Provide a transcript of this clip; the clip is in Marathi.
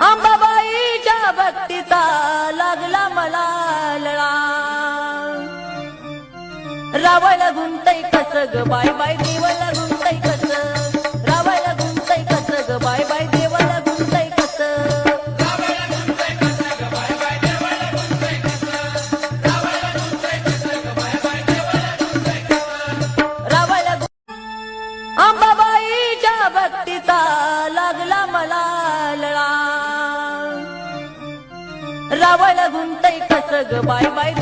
अंबाबाईच्या भक्तीचा लागला मला लळा. रावळ गुंतई कस बाय बाय देवाला गुंत रावळ गुंतई कस ग? Bye bye